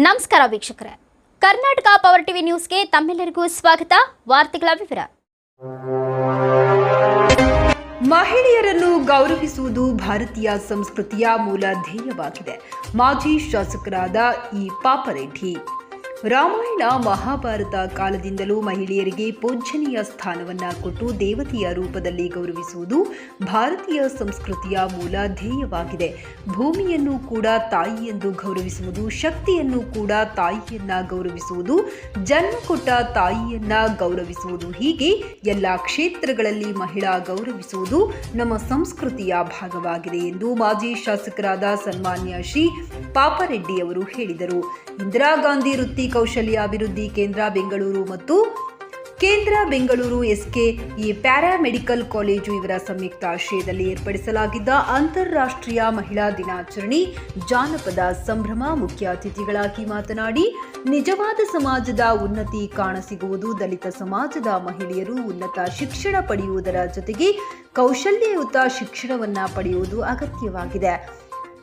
ನಮಸ್ಕಾರ ವೀಕ್ಷಕರೇ. Karnataka power TV ನ್ಯೂಸ್ಗೆ ತಮ್ಮೆಲ್ಲರಿಗೂ ಸ್ವಾಗತ. ವಾರ್ತೆಗಳ ವಿವರ. ಮಹಿಳೆಯರನ್ನು ಗೌರವಿಸುವುದು ಭಾರತೀಯ ಸಂಸ್ಕೃತಿಯ ಮೂಲ ಧ್ಯೇಯವಾಗಿದೆ. ಮಾಜಿ ಶಾಸಕರಾದ ಇ ಪಾಪರೆಡ್ಡಿ. ರಾಮಾಯಣ ಮಹಾಭಾರತ ಕಾಲದಿಂದಲೂ ಮಹಿಳೆಯರಿಗೆ ಪೂಜ್ಯನೀಯ ಸ್ಥಾನವನ್ನ ಕೊಟ್ಟು ದೇವತೆಯ ರೂಪದಲ್ಲಿ ಗೌರವಿಸುವುದು ಭಾರತೀಯ ಸಂಸ್ಕೃತಿಯ ಮೂಲ ಧ್ಯೇಯವಾಗಿದೆ. ಭೂಮಿಯನ್ನು ಕೂಡ ತಾಯಿ ಎಂದು ಗೌರವಿಸುವುದು, ಶಕ್ತಿಯನ್ನು ಕೂಡ ತಾಯಿಯನ್ನ ಗೌರವಿಸುವುದು, ಜನ್ಮ ಕೊಟ್ಟ ತಾಯಿಯನ್ನ ಗೌರವಿಸುವುದು ಹೀಗೆ ಎಲ್ಲ ಕ್ಷೇತ್ರಗಳಲ್ಲಿ ಮಹಿಳಾ ಗೌರವಿಸುವುದು ನಮ್ಮ ಸಂಸ್ಕೃತಿಯ ಭಾಗವಾಗಿದೆ ಎಂದು ಮಾಜಿ ಶಾಸಕರಾದ ಸನ್ಮಾನ್ಯ ಶ್ರೀ ಪಾಪರೆಡ್ಡಿ ಅವರು ಹೇಳಿದರು. ಇಂದಿರಾ ಗಾಂಧಿ ವೃತ್ತಿ ಕೌಶಲ್ಯ ಅಭಿವೃದ್ಧಿ ಕೇಂದ್ರ ಬೆಂಗಳೂರು ಮತ್ತು ಕೇಂದ್ರ ಬೆಂಗಳೂರು ಎಸ್ಕೆ ಈ ಪ್ಯಾರಾಮೆಡಿಕಲ್ ಕಾಲೇಜು ಇವರ ಸಂಯುಕ್ತ ಆಶ್ರಯದಲ್ಲಿ ಏರ್ಪಡಿಸಲಾಗಿದ್ದ ಅಂತಾರಾಷ್ಟ್ರೀಯ ಮಹಿಳಾ ದಿನಾಚರಣೆ ಜಾನಪದ ಸಂಭ್ರಮ ಮುಖ್ಯ ಅತಿಥಿಗಳಾಗಿ ಮಾತನಾಡಿ, ನಿಜವಾದ ಸಮಾಜದ ಉನ್ನತಿ ಕಾಣಸಿಗುವುದು ದಲಿತ ಸಮಾಜದ ಮಹಿಳೆಯರು ಉನ್ನತ ಶಿಕ್ಷಣ ಪಡೆಯುವುದರ ಜೊತೆಗೆ ಕೌಶಲ್ಯಯುತ ಶಿಕ್ಷಣವನ್ನು ಪಡೆಯುವುದು ಅಗತ್ಯವಾಗಿದೆ.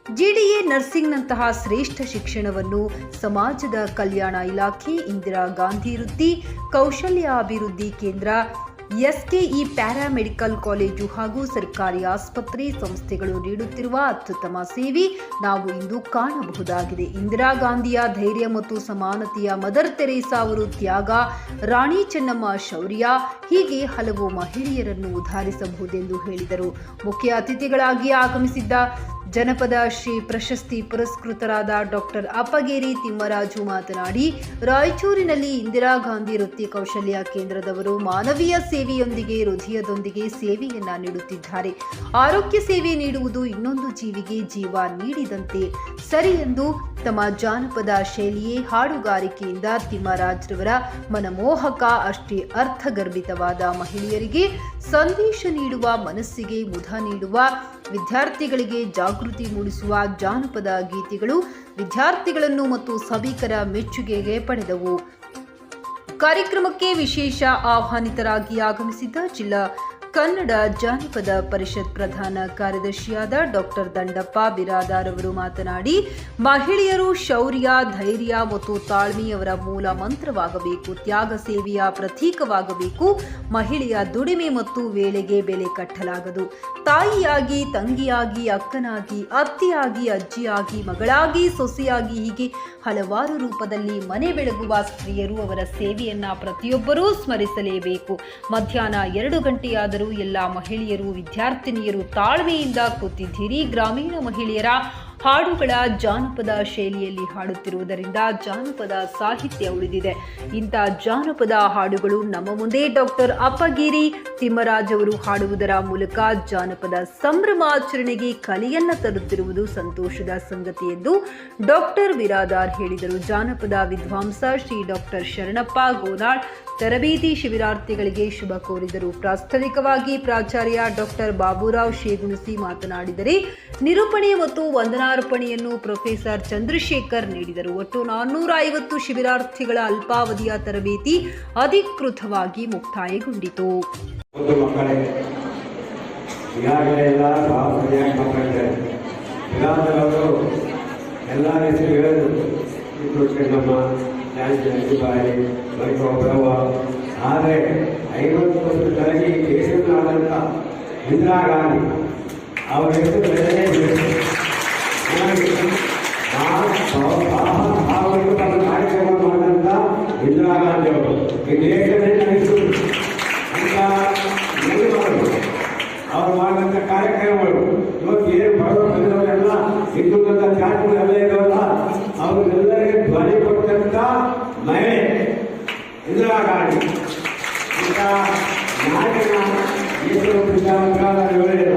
ಜಿಡಿಎ ನರ್ಸಿಂಗ್ನಂತಹ ಶ್ರೇಷ್ಠ ಶಿಕ್ಷಣವನ್ನು ಸಮಾಜದ ಕಲ್ಯಾಣ ಇಲಾಖೆ, ಇಂದಿರಾ ಗಾಂಧಿ ವೃತ್ತಿ, ಕೌಶಲ್ಯ ಅಭಿವೃದ್ಧಿ ಕೇಂದ್ರ, ಎಸ್ಕೆಇ ಪ್ಯಾರಾಮೆಡಿಕಲ್ ಕಾಲೇಜು ಹಾಗೂ ಸರ್ಕಾರಿ ಆಸ್ಪತ್ರೆ ಸಂಸ್ಥೆಗಳು ನೀಡುತ್ತಿರುವ ಅತ್ಯುತ್ತಮ ಸೇವೆ ನಾವು ಇಂದು ಕಾಣಬಹುದಾಗಿದೆ. ಇಂದಿರಾ ಗಾಂಧಿಯ ಧೈರ್ಯ ಮತ್ತು ಸಮಾನತೆಯ ಮದರ್ ತೆರೇಸಾ ಅವರು ತ್ಯಾಗ, ರಾಣಿ ಚೆನ್ನಮ್ಮ ಶೌರ್ಯ, ಹೀಗೆ ಹಲವು ಮಹಿಳೆಯರನ್ನು ಉದಾಹರಿಸಬಹುದೆಂದು ಹೇಳಿದರು. ಮುಖ್ಯ ಅತಿಥಿಗಳಾಗಿ ಆಗಮಿಸಿದ್ದ ಜನಪದ ಶ್ರೀ ಪ್ರಶಸ್ತಿ ಪುರಸ್ಕೃತರಾದ ಡಾಕ್ಟರ್ ಅಪ್ಪಗೇರಿ ತಿಮ್ಮರಾಜು ಮಾತನಾಡಿ, ರಾಯಚೂರಿನಲ್ಲಿ ಇಂದಿರಾ ಗಾಂಧಿ ವೃತ್ತಿ ಕೌಶಲ್ಯ ಕೇಂದ್ರದವರು ಮಾನವೀಯ ಸೇವೆಯೊಂದಿಗೆ, ಹೃದಯದೊಂದಿಗೆ ಸೇವೆಯನ್ನ ನೀಡುತ್ತಿದ್ದಾರೆ. ಆರೋಗ್ಯ ಸೇವೆ ನೀಡುವುದು ಇನ್ನೊಂದು ಜೀವಿಗೆ ಜೀವ ನೀಡಿದಂತೆ ಸರಿ ಎಂದು ತಮ್ಮ ಜಾನಪದ ಶೈಲಿಯೇ ಹಾಡುಗಾರಿಕೆಯಿಂದ ತಿಮ್ಮರಾಜ್ರವರ ಮನಮೋಹಕ, ಅಷ್ಟೇ ಅರ್ಥಗರ್ಭಿತವಾದ ಮಹಿಳೆಯರಿಗೆ ಸಂದೇಶ ನೀಡುವ ಮನಸ್ಸಿಗೆ ಮುದ ನೀಡುವ ವಿದ್ಯಾರ್ಥಿಗಳಿಗೆ ಜಾಗೃತಿ ಮೂಡಿಸುವ ಜಾನಪದ ಗೀತೆಗಳು ವಿದ್ಯಾರ್ಥಿಗಳನ್ನು ಮತ್ತು ಸಭಿಕರ ಮೆಚ್ಚುಗೆಗೆ ಪಡೆದವು. ಕಾರ್ಯಕ್ರಮಕ್ಕೆ ವಿಶೇಷ ಆಹ್ವಾನಿತರಾಗಿ ಆಗಮಿಸಿದ್ದ ಜಿಲ್ಲಾ ಕನ್ನಡ ಜಾನಪದ ಪರಿಷತ್ ಪ್ರಧಾನ ಕಾರ್ಯದರ್ಶಿಯಾದ ಡಾಕ್ಟರ್ ದಂಡಪ್ಪ ಬಿರಾದಾರ್ ಅವರು ಮಾತನಾಡಿ, ಮಹಿಳೆಯರು ಶೌರ್ಯ, ಧೈರ್ಯ ಮತ್ತು ತಾಳ್ಮೆಯವರ ಮೂಲ ಮಂತ್ರವಾಗಬೇಕು, ತ್ಯಾಗ ಸೇವೆಯ ಪ್ರತೀಕವಾಗಬೇಕು, ಮಹಿಳೆಯ ದುಡಿಮೆ ಮತ್ತು ವೇಳೆಗೆ ಬೆಲೆ ಕಟ್ಟಲಾಗದು. ತಾಯಿಯಾಗಿ, ತಂಗಿಯಾಗಿ, ಅಕ್ಕನಾಗಿ, ಅತ್ತಿಯಾಗಿ, ಅಜ್ಜಿಯಾಗಿ, ಮಗಳಾಗಿ, ಸೊಸೆಯಾಗಿ ಹೀಗೆ ಹಲವಾರು ರೂಪದಲ್ಲಿ ಮನೆ ಬೆಳಗುವ ಸ್ತ್ರೀಯರು ಅವರ ಸೇವೆಯನ್ನ ಪ್ರತಿಯೊಬ್ಬರೂ ಸ್ಮರಿಸಲೇಬೇಕು. ಮಧ್ಯಾಹ್ನ ಎರಡು ಗಂಟೆಯಾದರೂ ಎಲ್ಲ ಮಹಿಳೆಯರು ವಿದ್ಯಾರ್ಥಿನಿಯರು ತಾಳ್ಮೆಯಿಂದ ಕೂತಿದ್ದೀರಿ. ಗ್ರಾಮೀಣ ಮಹಿಳೆಯರ ಹಾಡುಗಳ ಜಾನಪದ ಶೈಲಿಯಲ್ಲಿ ಹಾಡುತ್ತಿರುವುದರಿಂದ ಜಾನಪದ ಸಾಹಿತ್ಯ ಉಳಿದಿದೆ. ಇಂಥ ಜಾನಪದ ಹಾಡುಗಳು ನಮ್ಮ ಮುಂದೆ ಡಾಕ್ಟರ್ ಅಪ್ಪಗಿರಿ ತಿಮ್ಮರಾಜ್ ಅವರು ಹಾಡುವುದರ ಮೂಲಕ ಜಾನಪದ ಸಂಭ್ರಮಾಚರಣೆಗೆ ಕಲೆಯನ್ನ ತರುತ್ತಿರುವುದು ಸಂತೋಷದ ಸಂಗತಿ ಎಂದು ಡಾಕ್ಟರ್ ವಿರಾದಾರ್ ಹೇಳಿದರು. ಜಾನಪದ ವಿದ್ವಾಂಸ ಶ್ರೀ ಡಾಕ್ಟರ್ ಶರಣಪ್ಪ ಗೋನಾಳ್ ತರಬೇತಿ ಶಿಬಿರಾರ್ಥಿಗಳಿಗೆ ಶುಭ ಕೋರಿದರು. ಪ್ರಾಸ್ತಾವಿಕವಾಗಿ ಪ್ರಾಚಾರ್ಯ ಡಾಕ್ಟರ್ ಬಾಬುರಾವ್ ಶೇಗುಣಸಿ ಮಾತನಾಡಿದರೆ, ನಿರೂಪಣೆ ಮತ್ತು ವಂದನಾರ್ಪಣೆಯನ್ನು ಪ್ರೊಫೆಸರ್ ಚಂದ್ರಶೇಖರ್ ನೀಡಿದರು. ಒಟ್ಟು ನಾನ್ನೂರ ಐವತ್ತು ಶಿಬಿರಾರ್ಥಿಗಳ ಅಲ್ಪಾವಧಿಯ ತರಬೇತಿ ಅಧಿಕೃತವಾಗಿ ಮುಕ್ತಾಯಗೊಂಡಿತು. ಎಲ್ಲ ಈ ದೇಶದಲ್ಲಾದಂಥ ಇಂದಿರಾ ಗಾಂಧಿ, ಅವರ ಹೆಸರು ಇಂದಿರಾ ಗಾಂಧಿ ಅವರು ಈ ದೇಶದಲ್ಲಿ ನಡೆಸಿದ್ರು ನೆನಪುಗಳು ಅವ್ರು ಮಾಡಿದಂಥ ಕಾರ್ಯಕ್ರಮಗಳು ಇವತ್ತು ಏನು ಬಂದವರೆಲ್ಲ ಹಿಂದುತ್ವದ ಎಲ್ಲ ಇದಾವಲ್ಲ ಅವ್ರಿಗೆಲ್ಲರಿಗೆ ಧ್ವನಿ ಕೊಟ್ಟಂತ ಮಹಿಳೆ ಇಂದಿರಾ ಇಂಥ ನಾಯಕನ ಹೆಸರು ಹೇಳಿಲ್ಲ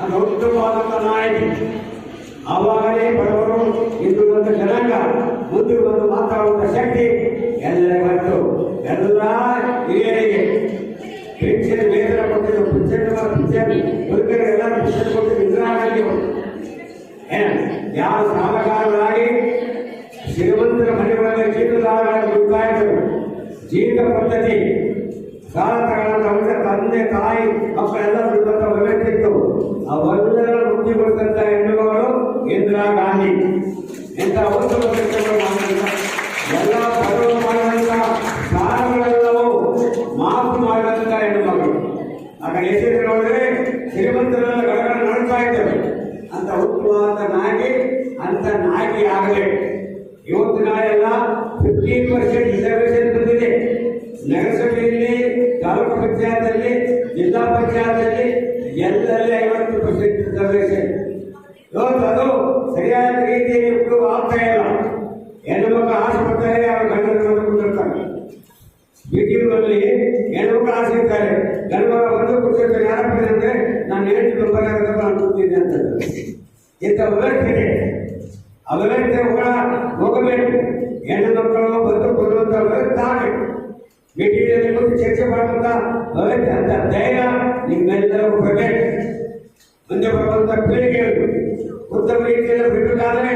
ಅದು ಉತ್ತಮವಾದಂಥ ನಾಯಕಿ ಆವಾಗಲೇ ಬಡವರು ಹಿಂದುತ್ವದ ಜನಾಂಗ, ಮುಂದೆ ಬಂದು ಮಾತಾಡುವ ಶಕ್ತಿ ಎಲ್ಲರಿಗೂ ಬಂತು ಎಲ್ಲ ಹಿರಿಯರಿಗೆ ಪೆನ್ಷನ್ ವೇತನ ಕೊಟ್ಟಿದ್ದು ಪಿಂಚಣಿ ಪಿಂಚಣಿ ವರ್ಗರಿಗೆ ಎಲ್ಲ ಪಿಂಚಣಿ ಕೊಟ್ಟಿದ್ದು ಇಂದಿರಾ ಗಾಂಧಿ ಯಾವ ಸಾಲಗಾರರಾಗಿ ಶ್ರೀಮಂತರ ಮನೆಗಳಲ್ಲಿ ಜೀವನದಾರರಾಗಿ ಬಿಡ್ತಾ ಇದ್ದರು ಜೀವಿತ ಪದ್ಧತಿ ಸಾಲ ತಗೊಂಡ ತಂದೆ, ತಾಯಿ ಮಕ್ಕಳೆಲ್ಲ ದುಡ್ಡಂತ ವ್ಯವಸ್ಥೆ ಇತ್ತು. ಅವೆಲ್ಲರ ಕೊಡ್ತಂತ ಹೆಣ್ಣುಗಳು ಇಂದಿರಾ ಗಾಂಧಿ. ಇಂಥ ಒಂದು ಎಲ್ಲ ಬರುವ ಮಾಡಿದಂಥ ಕಾರಣಗಳೆಲ್ಲವೂ ಮಾತು ಮಾಡಿದಂಥ ಹೆಣ್ಣು ಮಕ್ಕಳು ಆಗ ಎಸಿರಿ ನೋಡಿದ್ರೆ ಶ್ರೀಮಂತರೆಲ್ಲ ಗಡಗಡ ನಡ್ತಾ ಇದ್ದೇವೆ ಅಂತ ಉತ್ತಮವಾದ ನಾಯಕಿ ಅಂತ ನಾಯಕಿ ಆಗಬೇಕು ಇವತ್ತಿನ ಎಲ್ಲ ಫಿಫ್ಟೀನ್ ಪರ್ಸೆಂಟ್ ರಿಸರ್ವೇಷನ್ ಬಂದಿದೆ. ನಗರಸಭೆಯಲ್ಲಿ, ತಾಲೂಕು ಪಂಚಾಯತ್ ಜಿಲ್ಲಾ ಪಂಚಾಯತ್ ಎಲ್ಲೆಲ್ಲ ಇಂಥ ವ್ಯವಸ್ಥೆ ಆ ವ್ಯವಸ್ಥೆ ಹೋಗಬೇಕು. ಹೆಣ್ಣು ಮಕ್ಕಳು ಬಂದು ಕೊಡುವಂತ ವ್ಯವಸ್ಥೆ ಆಗಬೇಕು ಮೀಟಿಂಗ್ನಲ್ಲಿ ಕೂತು ಚರ್ಚೆ ಮಾಡುವಂತ ವ್ಯವಸ್ಥೆ ಅಂತ ಧೈರ್ಯ ನಿಮ್ಮೆಲ್ಲರೂ ಬರಬೇಕು ಮುಂದೆ ಬರುವಂತ ಪೀಳಿಗೆಗಳು ಉತ್ತಮ ರೀತಿಯಲ್ಲಿ ಬಿಡಬೇಕಾದ್ರೆ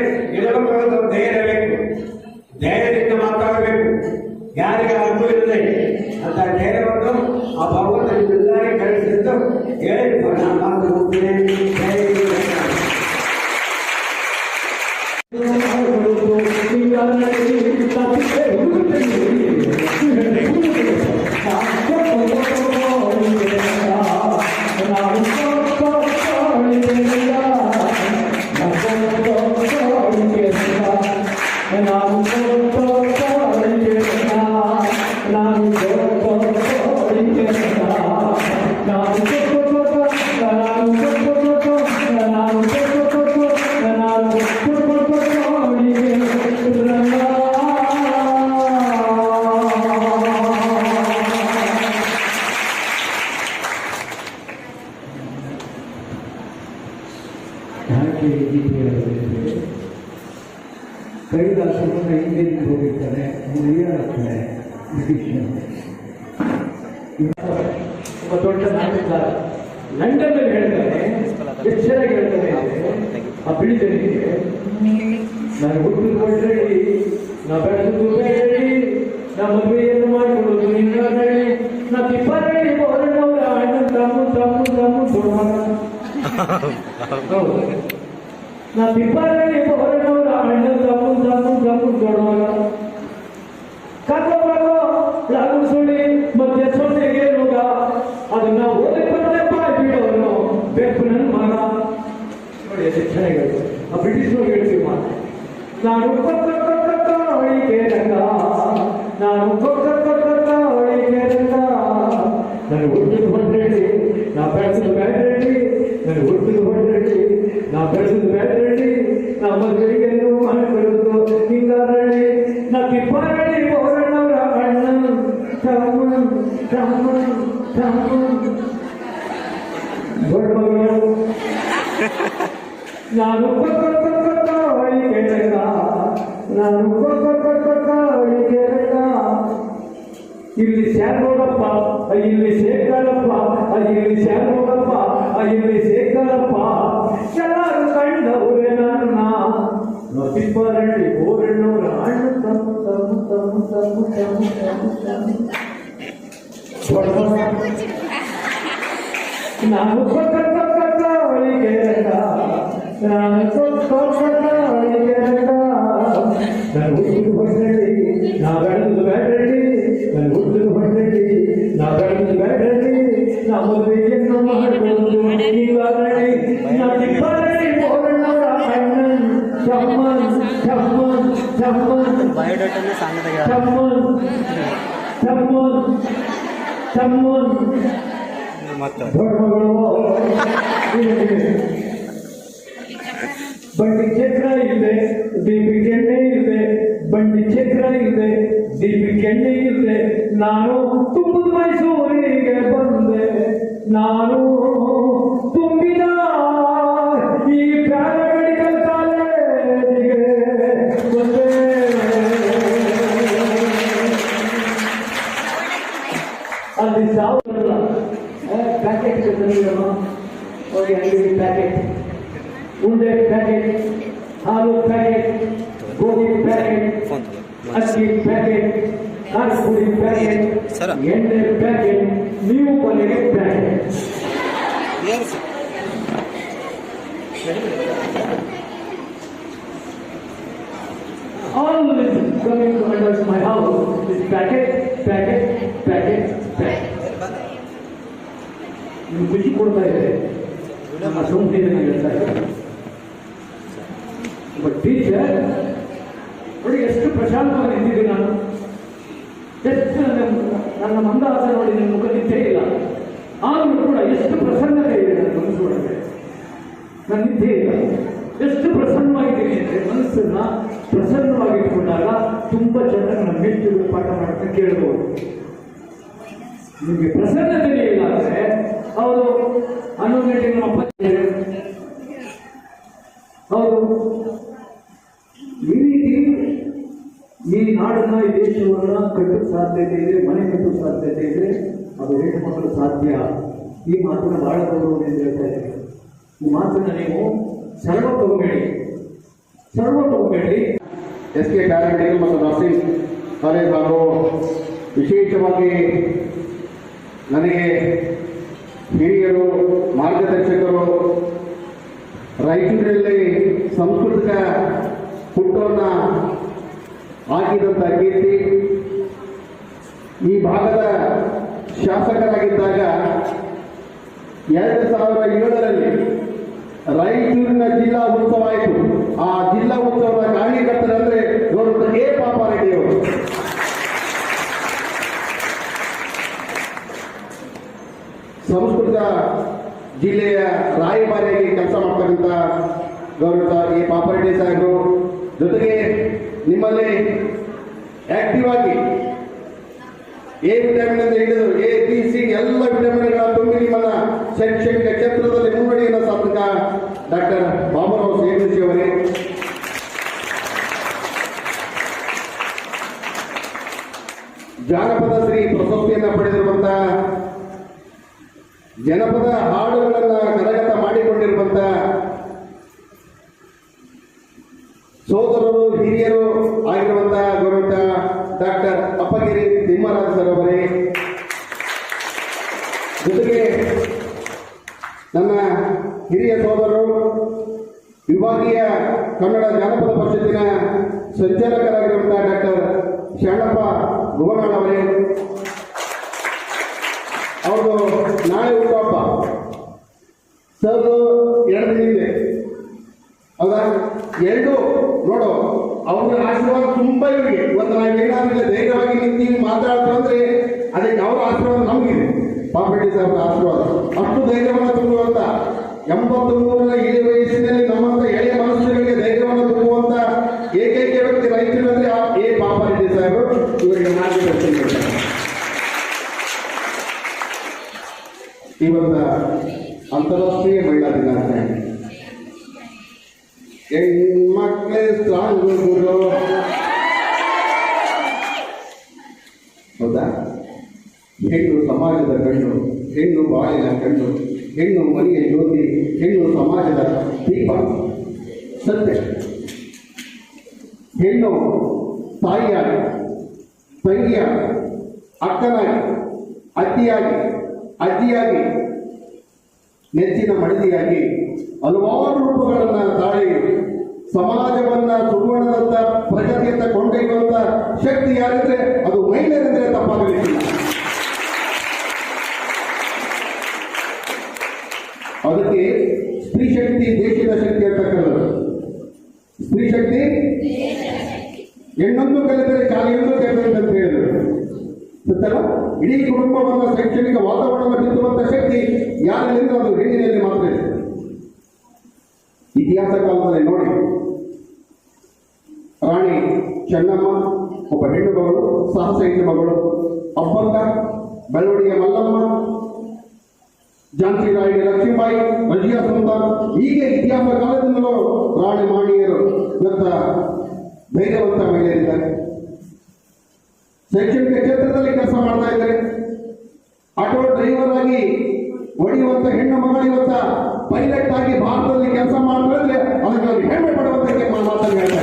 ಈ ರೀತಿ ಹೇಳಬೇಕು ಕೈಲಾಸವನ್ನು ಹಿಂದೆ ಹೋಗಿರ್ತಾನೆ ಹೇಳುತ್ತಾನೆ ಬ್ರಿಟಿಷರು. ಒಬ್ಬ ದೊಡ್ಡ ನಾಟಕ ಲಂಡನ್ನಲ್ಲಿ ಹೇಳ್ತಾನೆ ಎಷ್ಟು ಚೆನ್ನಾಗಿ ಹೇಳ್ತಾನೆ ಆ ಬಿಳಿದಲ್ಲಿ ನಾನು ಹುಟ್ಟು ಕೊಟ್ಟರೆ ನಾ ಬೆಳೆದು ಬೇಡಿ ನಾ ಮದುವೆಯನ್ನು ಮಾಡಿಕೊಳ್ಳೋದು ನಿನ್ನ ನಡಿ ನಾ ತಿಪ್ಪರಳ್ಳಿ ಬೋರಣ್ಣವರ ಅಣ್ಣ ತಮ್ಮ ತಮ್ಮ ತಮ್ಮ ದೊಡ್ಡ ಹೌದು. ನಾ ತಿಪ್ಪರಳ್ಳಿ ಬೋರಣ್ಣವರ ಅಣ್ಣ ತಮ್ಮ ತಮ್ಮ ತಮ್ಮ ದೊಡ್ಡವಾಗ ಕರ್ಕೊಂಡು ಲಾಗು ಸುಳಿ ಮತ್ತೆ ಸೊನ್ನೆಗೆ ರೋಗ ಅದನ್ನ ಓದಿ ಬಂದೆ ಬಾಯ್ ಬಿಡೋನು ಬೇಕು ನೋಡಿ ಚೆನ್ನಾಗಿ ಆ ಬ್ರಿಟಿಷ್ ಹೇಳ್ತೀವಿ ಮಾತು ನಾನು ರಂಗ ನಾನು ಕೊಕ್ಕ ನಾ ಬೆಳೆಸಿದ ಬ್ಯಾಡ್ರೆಡಿ ನಾ ಮದುವೆಯನ್ನು ಮಾಡಿಕೊಳ್ಳೋದು ಹಿಂಗಾರಳ್ಳಿ ನಾ ತಿಪ್ಪಾರಳ್ಳಿ ಬೋರಣ್ಣವರ ಅಣ್ಣ ತಮ್ಮ ತಮ್ಮ ತಮ್ಮ ದೊಡ್ಡ ಮಗಳು ನಾನು ತಿಪ್ಪರಳ್ಳಿ ಬೋರಣ್ಣವರ ಅಣ್ಣ ತಮ್ಮ ತಮ್ಮ ತಮ್ಮ ತಮ್ಮ ತಮ್ಮ ತಮ್ಮ ತಮ್ಮ ನಾನು ಕೊಟ್ಟ ಕೊಟ್ಟ ಅವಳಿಗೆ ನಾನು ಕೊಟ್ಟ ಕೊಟ್ಟ ಅವಳಿಗೆ ನಾನು ಹುಟ್ಟಿದ ಹೊಟ್ಟೆಡಿ ನಾ ಬೆಳೆದು ಬೇಡಡಿ ಚಮ್ಮನ್ ಚಮ್ಮನ್ ಚಮ್ಮನ್ ಮತ್ತೆ ಬಂಡಿ ಚಕ್ರ ಇದೆ ದೀಪಿಗೆ ಎಣ್ಣೆ ಇದೆ, ಬಂಡಿ ಚಕ್ರ ಇದೆ ದೀಪಿಗೆ ಎಣ್ಣೆ ಇದೆ. ನಾನು ತುಂಬ ಮೈಸೂರಿಗೆ ಬಂದೆ. ನಾನು ತುಂಬಿದ ಈ ಪ್ಯಾರಾಮೆಡಿಕಲ್ ಕಾಲೇಜಿಗೆ ಬಂದೆ. ಅಲ್ಲಿ ಸಾವಿರಲ್ಲ ಪ್ಯಾಕೆಟ್ ತಂದಿರಮ್ಮ ಹೋಗಿ ಅಂಗಡಿ ಪ್ಯಾಕೆಟ್ ಉಂಡೆ ಪ್ಯಾಕೆಟ್ ಹಾಲು ಪ್ಯಾಕೆಟ್ ಗೋಧಿ ಪ್ಯಾಕೆಟ್ ಫೋನ್ ತಗೋ ಅಕ್ಕಿ ಪ್ಯಾಕೆಟ್ ಖಾರಪುಡಿ ಪ್ಯಾಕೆಟ್ ಸರ. ಎಣ್ಣೆ ಪ್ಯಾಕೆಟ್ ನೀವು ಕೊನೆಗೆ ಪ್ಯಾಕೆಟ್ ಏನು sir All is coming to under my house is packet, packet, packet, ನಿಮ್ಗೆ ಖುಷಿ ಕೊಡ್ತಾ ಇದೆ. ನಮ್ಮ ಸಂಸ್ಥೆಯನ್ನು ಹೇಳ್ತಾ ಇದ್ದಾರೆ ಬಟ್ ಟೀಚರ್ ನೋಡಿ ಎಷ್ಟು ಪ್ರಶಾಂತವಾಗಿ ನಿಂತಿದ್ದೀನಿ ನಾನು. ಎಷ್ಟು ನನ್ನ ಮಂದಹಾಸ ನೋಡಿ ನನ್ನ ಮುಖ ನಿಂತೇ ಇಲ್ಲ. ಆದರೂ ಕೂಡ ಎಷ್ಟು ಪ್ರಸನ್ನತೆ ಇದೆ ನನ್ನ ಮನಸ್ಸು ಒಳಗೆ. ನನ್ನ ನಿಂತೇ ಇಲ್ಲ. ಎಷ್ಟು ಪ್ರಸನ್ನವಾಗಿದ್ದೀನಿ ಅಂದರೆ ಮನಸ್ಸನ್ನ ಪ್ರಸನ್ನವಾಗಿಟ್ಕೊಂಡಾಗ ತುಂಬ ಚೆನ್ನಾಗಿ ನಮ್ಮ ಮೆಚ್ಚುಗೆ ಪಾಠ ಮಾಡೋದನ್ನ ಕೇಳ್ಬೋದು. ನಿಮಗೆ ಪ್ರಸನ್ನತೆ ಇಲ್ಲ ಅಂದರೆ ಅವರು ಹನ್ನೊಂದು ಗಂಟೆಗೆ ನಮ್ಮ ಹೌದು. ಈ ರೀತಿ ಈ ನಾಡನ್ನ ಈ ದೇಶವನ್ನ ಕಟ್ಟುವ ಸಾಧ್ಯತೆ ಇದೆ, ಮನೆ ಕಟ್ಟಲು ಸಾಧ್ಯತೆ ಇದೆ. ಅದು ಹೆಣ್ಣು ಮಕ್ಕಳು ಸಾಧ್ಯ. ಈ ಮಾತನ್ನು ಬಹಳ ಗೌರವದಿಂದ ಹೇಳ್ತಾ ಇದ್ದೀನಿ. ಈ ಮಾತನ್ನ ನೀವು ಸರ್ವ ಸರ್ವತೋಮೇಳಿ ಸರ್ವ ತಗೋಬೇಡಿ ಎಸ್ ಕೆ ಪ್ಯಾರಾಮೆಡಿಕಲ್ ಮತ್ತು ನರ್ಸಿಂಗ್ ಕಾಲೇಜ್ ಹಾಗೂ ವಿಶೇಷವಾಗಿ ನನಗೆ ಹಿರಿಯರು, ಮಾರ್ಗದರ್ಶಕರು ರಾಯಚೂರಿನಲ್ಲಿ ಸಾಂಸ್ಕೃತಿಕ ಹುಟ್ಟನ್ನು ಹಾಕಿದಂಥ ಕೀರ್ತಿ ಈ ಭಾಗದ ಶಾಸಕರಾಗಿದ್ದಾಗ ಎರಡು ಸಾವಿರದ ಏಳರಲ್ಲಿ ರಾಯಚೂರಿನ ಜಿಲ್ಲಾ ಉತ್ಸವ ಆಯಿತು. ಆ ಜಿಲ್ಲಾ ಉತ್ಸವದ ಕಾರ್ಯಕರ್ತರಂದ್ರೆ ಗೌರವ ಎ. ಪಾಪಾರೆಡ್ಡಿಯವರು. ಸಂಸ್ಕೃತ ಜಿಲ್ಲೆಯ ರಾಯಭಾರಿಯಾಗಿ ಕೆಲಸ ಮಾಡ್ತಕ್ಕಂಥ ಗೌರವ ಎ ಪಾಪರೆಡ್ಡಿ ಸಾಹೇಬರು. ಜೊತೆಗೆ ನಿಮ್ಮಲ್ಲಿ ಆಕ್ಟಿವ್ ಆಗಿ ಎ ವಿಟಮಿನ್ ಅಂತ ಹಿಡಿದು ಎ ಬಿ ಸಿ ಎಲ್ಲ ವಿಟಮಿನ್ಗಳ ತುಂಬಿ ನಿಮ್ಮನ್ನ ಶೈಕ್ಷಣಿಕ ಕ್ಷೇತ್ರದಲ್ಲಿ ಮುನ್ನಡೆಯನ್ನು ಸಾಧಕ ಡಾಕ್ಟರ್ ಬಾಬುರಾವ್ ಸೇವಸಿ ಅವರೇ. ಜಾನಪದ ಶ್ರೀ ಪ್ರಶಸ್ತಿಯನ್ನು ಪಡೆದಿರುವಂತ ಜನಪದ ಹಾಡುಗಳನ್ನ ಕರಗತ ಮಾಡಿಕೊಂಡಿರುವಂತ ಸೋದರರು, ಹಿರಿಯರು ಆಗಿರುವಂತ ಗೌರವ ಡಾಕ್ಟರ್ ಅಪ್ಪಗಿರಿ ತಿಮ್ಮರಾಜ್ ಸರ್ ಅವರೇ. ಜೊತೆಗೆ ನನ್ನ ಹಿರಿಯ ಸೋದರರು, ವಿಭಾಗೀಯ ಕನ್ನಡ ಜಾನಪದ ಪರಿಷತ್ತಿನ ಸಂಚಾಲಕರಾಗಿರುವಂತಹ ಡಾಕ್ಟರ್ ಶರಣಪ್ಪ ಭುವನಾಳ್ ಅವರೇ ಅವ್ರದ್ದು ನಾಳೆ ಹುಟ್ಟುಹಬ್ಬ ಸರ್ ಎರಡು ದಿನ ಇದೆ ಹೌದಾ ಎರಡು ನೋಡು, ಅವ್ರ ಆಶೀರ್ವಾದ ತುಂಬಾ ಇವರಿಗೆ. ಇವತ್ತು ನಾವು ಏನಾದ್ರೂ ಧೈರ್ಯವಾಗಿ ನಿಂತೀವಿ ಮಾತಾಡ್ತು ಅಂದ್ರೆ ಅದಕ್ಕೆ ಅವರ ಆಶೀರ್ವಾದ ನಮಗಿದೆ. ಪಾಪರೆಡ್ಡಿ ಸಾಹೇಬ್ರ ಆಶೀರ್ವಾದ. ಅಷ್ಟು ಧೈರ್ಯವನ್ನು ತುಂಬುವಂತ ಎಂಬತ್ತು ಮೂರರ ಇಳಿ ವಯಸ್ಸಿನಲ್ಲಿ ನಮ್ಮಂತ ಎಳೆಯ ಮನಸ್ಸುಗಳಿಗೆ ಧೈರ್ಯವನ್ನು ತುಂಬುವಂತ ಏಕೈಕ ವ್ಯಕ್ತಿ ರೈತರು ಅಂದ್ರೆ ಎ ಪಾಪರೆಡ್ಡಿ ಸಾಹೇಬರು. ಇವರಿಗೆ ಮಾರ್ಗದರ್ಶನ. ಇವತ್ತ ಅಂತಾರಾಷ್ಟ್ರೀಯ ಮಹಿಳಾ ದಿನಾಚರಣೆ. ಹೆಣ್ಮಕ್ಳೇ ಸ್ಟ್ರಾಂಗ್ ಹೌದಾ? ಹೆಣ್ಣು ಸಮಾಜದ ಕಣ್ಣು ಹೆಣ್ಣು ಬಾಳಿನ ಕಣ್ಣು ಹೆಣ್ಣು ಮನೆಯ ಜ್ಯೋತಿ ಹೆಣ್ಣು ಸಮಾಜದ ದೀಪ. ಸತ್ಯ. ಹೆಣ್ಣು ತಾಯಿಯಾಗಿ, ತಂಗಿಯಾಗಿ, ಅಕ್ಕನಾಗಿ ಅತ್ತಿಯಾಗಿ ಅಜ್ಜಿಯಾಗಿ ನೆಚ್ಚಿನ ಮಡಿದಿಯಾಗಿ ಹಲವಾರು ರೂಪಗಳನ್ನ ತಾಳಿ ಸಮಾಜವನ್ನ ಸುವರ್ಣದತ್ತ ಪ್ರಗತಿಯತ್ತ ಕೊಂಡೊಯ್ಯುವಂತ ಶಕ್ತಿ ಯಾರಿದ್ರೆ ಅದು ಮಹಿಳೆಯರಿದ್ರೆ ತಪ್ಪಾಗಲಿಕ್ಕಿಲ್ಲ. ಅದಕ್ಕೆ ಸ್ತ್ರೀ ಶಕ್ತಿ ದೇಶದ ಶಕ್ತಿ ಅಂತ ಕರೆದರು ಸ್ತ್ರೀ ಶಕ್ತಿ? ಹೆಣ್ಣೊಂದು ಕಲಿತರೆ ಶಾಲೆಯೊಂದು ಕಲಿತಂತ ಅಂತ ಹೇಳಿದರು. ಇಡೀ ಕುಟುಂಬವನ್ನ ಶೈಕ್ಷಣಿಕ ವಾತಾವರಣವನ್ನು ಬಿತ್ತುವಂತ ಶಕ್ತಿ ಯಾರಲ್ಲಿಂದ ಅದು ಹೆಣ್ಣಿನಲ್ಲಿ ಮಾತ್ರ ಇದೆ. ಇತಿಹಾಸ ಕಾಲದಲ್ಲಿ ನೋಡಿ. ರಾಣಿ ಚೆನ್ನಮ್ಮ, ಒಬ್ಬ ಹೆಣ್ಣು ಮಗಳು ಸಾಹಸ ಹೆಣ್ಣು ಮಗಳು ಅಬ್ಬಕ್ಕ ಬೆಳವಣಿಗೆ ಮಲ್ಲಮ್ಮ ಝಾನ್ಸಿ ರಾಣಿ ಲಕ್ಷ್ಮೀಬಾಯಿ ರಜಿಯಾ ಸುಂದ ಹೀಗೆ ಇತಿಹಾಸ ಕಾಲದಿಂದಲೂ ರಾಣಿ ಮಾಣಿಯರು ಇವತ್ತ ಧೈರ್ಯವಂತ ಮಹಿಳೆಯರಿದ್ದಾರೆ ಶೈಕ್ಷಣಿಕ ಕ್ಷೇತ್ರದಲ್ಲಿ ಕೆಲಸ ಮಾಡ್ತಾ ಇದ್ದಾರೆ. ಆಟೋ ಡ್ರೈವರ್ ಆಗಿ ಹೊಡೆಯುವಂತ ಹೆಣ್ಣು ಮಗಳು ಇವತ್ತ ಪೈಲಟ್ ಆಗಿ ಭಾರತದಲ್ಲಿ ಕೆಲಸ ಮಾಡ್ತಾ ಇದ್ರೆ ಅದಕ್ಕೆ ಅವ್ರಿಗೆ ಹೆಮ್ಮೆ ಪಡುವಂತಕ್ಕೆ ಮಾತನ್ನು ಹೇಳ್ತಾ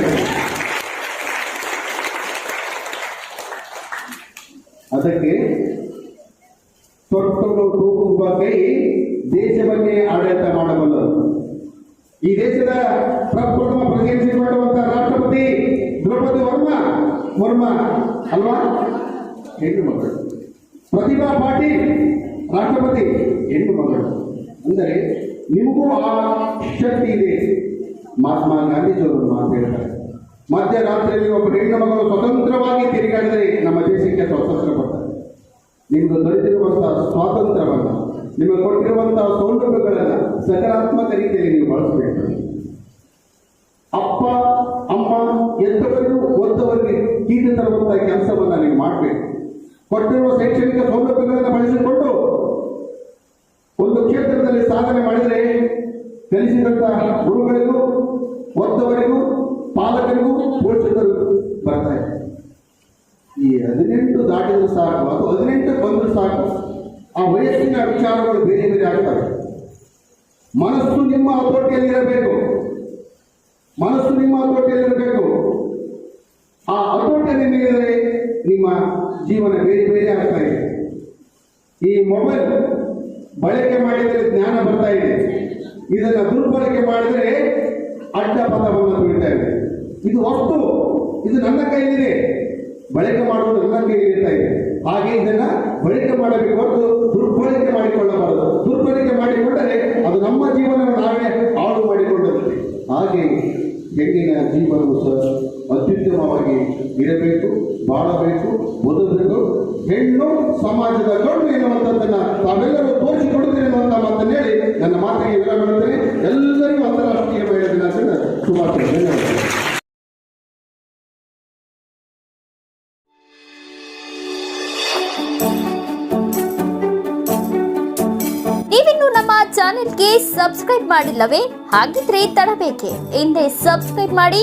ಅದಕ್ಕೆ ತೊಟ್ಟಲು ತೂಕುವ ಕೈ ದೇಶವನ್ನೇ ಆಡಳಿತ ಮಾಡಬಲ್ಲದು. ಈ ದೇಶದ ಪ್ರಪ್ರಥಮ ಪ್ರತಿನಿಧಿ ಮಾಡುವಂತಹ ರಾಷ್ಟ್ರಪತಿ ದ್ರೌಪದಿ ವರ್ಮ, ವರ್ಮಾ ಅಲ್ವಾ? ಹೆಣ್ಣು ಮಗಳು. ಪ್ರತಿಭಾ ಪಾಟೀಲ್, ರಾಷ್ಟ್ರಪತಿ, ಹೆಣ್ಣು ಮಗಳು. ಅಂದರೆ ನಿಮಗೂ ಆ ಶಕ್ತಿ ಇದೆ. ಮಹಾತ್ಮ ಗಾಂಧೀಜಿಯವರು ಮಾತು ಮಧ್ಯರಾತ್ರಿಯಲ್ಲಿ ಒಬ್ಬ ಹೆಣ್ಣು ಮಗಳು ಸ್ವತಂತ್ರವಾಗಿ ತಿರುಗಾಡಿದರೆ ನಮ್ಮ ದೇಶಕ್ಕೆ ಸ್ವಾತಂತ್ರ್ಯ ಬರ್ತಾರೆ ನಿಮ್ಗೆ ದೊರೆತಿರುವಂತಹ ಸ್ವಾತಂತ್ರ್ಯವನ್ನು, ನಿಮಗೆ ಕೊಟ್ಟಿರುವಂತಹ ಸೌಲಭ್ಯಗಳನ್ನು ಸಕಾರಾತ್ಮಕ ರೀತಿಯಲ್ಲಿ ನೀವು ಬಳಸಬೇಕು. ಅಪ್ಪ, ಅಮ್ಮ ಎಂತವರಿಗೂ ಒದ್ದವರಿಗೆ ಕೀಟು ತರುವಂತಹ ಕೆಲಸವನ್ನು ನೀವು ಮಾಡಬೇಕು. ಕೊಟ್ಟಿರುವ ಶೈಕ್ಷಣಿಕ ಸೌಲಭ್ಯಗಳನ್ನು ಬಳಸಿಕೊಂಡು ಒಂದು ಕ್ಷೇತ್ರದಲ್ಲಿ ಸಾಧನೆ ಮಾಡಿದರೆ ಕಲಿಸಿದಂತಹ ಗುರುಗಳಿಗೂ ಒದ್ದವರಿಗೂ ಪಾಲಕರಿಗೂ ಪೋಷಕರಿಗೂ ಬರ್ತಾರೆ ಈ ಹದಿನೆಂಟು ದಾಟಿದ್ರು ಸಾಕು, ಅದು ಹದಿನೆಂಟು ಬಂದರೂ ಸಾಕು. ಆ ವಯಸ್ಸಿನ ವಿಚಾರಗಳು ಬೇರೆ ಬೇರೆ ಆಗ್ತವೆ. ಮನಸ್ಸು ನಿಮ್ಮ ಹತೋಟಿಯಲ್ಲಿರಬೇಕು. ಮನಸ್ಸು ನಿಮ್ಮ ಹತೋಟಿಯಲ್ಲಿ ಇರಬೇಕು ಆ ಹತೋಟಿಯಲ್ಲಿ ಮೀರಿದರೆ ನಿಮ್ಮ ಜೀವನ ಬೇರೆ ಬೇರೆ ಆಗ್ತಾ ಇದೆ. ಈ ಮೊಬೈಲ್ ಬಳಕೆ ಮಾಡಿದರೆ ಜ್ಞಾನ ಬರ್ತಾ ಇದೆ. ಇದನ್ನು ದುರ್ಬಳಕೆ ಮಾಡಿದರೆ ಅಡ್ಡ ಪದವನ್ನು ತುಳಿತಾ ಇದೆ. ಇದು ವಸ್ತು ಇದು ನನ್ನ ಕೈಯಲ್ಲಿದೆ. ಬಳಕೆ ಮಾಡುವುದು ನನ್ನ ಕೈಯಲ್ಲಿ ಇರ್ತಾ ಇದೆ. ಹಾಗೆ ಇದನ್ನ ಬಳಕೆ ಮಾಡಬೇಕು ಹೊರತು ದುರ್ಬಳಕೆ ಮಾಡಿಕೊಳ್ಳಬಾರದು. ದುರ್ಬಳಕೆ ಮಾಡಿಕೊಂಡರೆ ಅದು ನಮ್ಮ ಜೀವನವನ್ನು ನಾವೇ ಹಾಳು ಮಾಡಿಕೊಂಡಿರುತ್ತೆ ಹಾಗೆ ಹೆಣ್ಣಿನ ಜೀವನವು ಸಹ ಅತ್ಯುತ್ತಮವಾಗಿ ಇರಬೇಕು, ಬಾಳಬೇಕು ಬದುಕಬೇಕು ಹೆಣ್ಣು ಸಮಾಜದ ಗಂಡು ಎನ್ನುವಂಥದ್ದನ್ನ ತಾವೆಲ್ಲರೂ ತೋರಿಸಿಕೊಡುತ್ತೀರಿ ಎನ್ನುವಂಥ ಮಾತನ್ನು ಹೇಳಿ ನನ್ನ ಮಾತಿಗೆ ವಿರಾಮ ಮಾಡುತ್ತೇನೆ ಎಲ್ಲರಿಗೂ ಅಂತಾರಾಷ್ಟ್ರೀಯ ಮಹಿಳಾ ದಿನಾಚರಣೆ ಶುಭಾಶಯ ನಮ್ಮ ಚಾನೆಲ್ಗೆ ಸಬ್ಸ್ಕ್ರೈಬ್ ಮಾಡಿಲ್ಲವೇ? ಹಾಗಿದ್ರೆ ತಡಬೇಕೆ. ಹಿಂದೆ ಸಬ್ಸ್ಕ್ರೈಬ್ ಮಾಡಿ